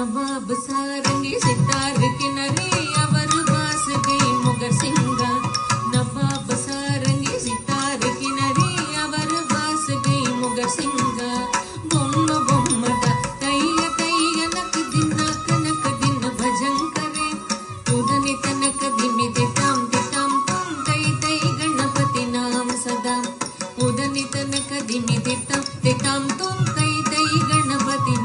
నవాబ్ సారంగి సితార్ కినరే అవరు బాస్ గే ముగర్ సింగ? నవాబ్ సారంగి సితార్ కినరే అవరు బాస్ గే ముగర్ సింగ? బొమ్మ బొమ్మట కైయ కైయ నక దిన్న కనక దిన్న భజన్ కరే ఉదని తనక దిమి దిటాం దిటాం తాం తై తై గణపతి నామ సదా. ఉదని తనక దిమి దిటాం దిటాం తాం తై తై గణపతి